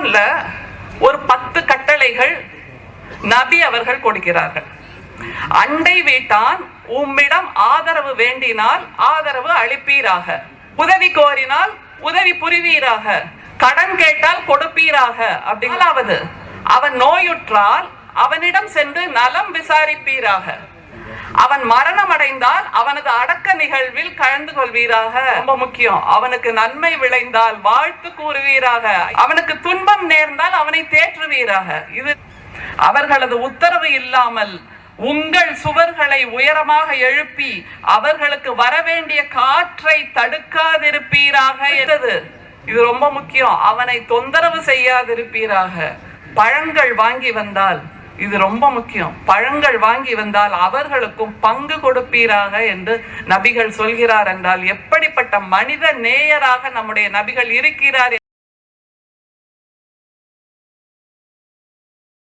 குரான்ல ஒரு பத்து கட்டளைகள் நபி அவர்கள் கொடுக்கிறார்கள். அண்டை வீட்டான் உம்மிடம் ஆதரவு வேண்டினால் ஆதரவு அளிப்பீராக. உதவி கோரினால் உதவி புரிவீராக. கடன் கேட்டால் கொடுப்பீராக. அப்படிங்களாவது அவன் நோயுற்றால் அவனிடம் சென்று நலம் விசாரிப்பீராக. அவன் மரணம் அடைந்தால் அவனது அடக்க நிகழ்வில் கலந்து கொள்வீராக. ரொம்ப முக்கியம். அவனுக்கு நன்மை விளைந்தால் வாழ்த்து கூறுவீராக. அவனுக்கு துன்பம் நேர்ந்தால் அவனை தேற்றுவீராக. இது அவர்களது உத்தரவு இல்லாமல் உங்கள் சுவர்களை உயரமாக எழுப்பி அவர்களுக்கு வரவேண்டிய காற்றை தடுக்காதிருப்பீராக என்றது. இது ரொம்ப முக்கியம். அவனை தொந்தரவு செய்யாதிருப்பீராக. பழங்கள் வாங்கி வந்தால் இது ரொம்ப முக்கியம். பழங்கள் வாங்கி வந்தால் அவர்களுக்கும் பங்கு கொடுப்பீராக என்று நபிகள் சொல்கிறார் என்றால் எப்படிப்பட்ட மனித நேயராக நம்முடைய நபிகள் இருக்கிறார்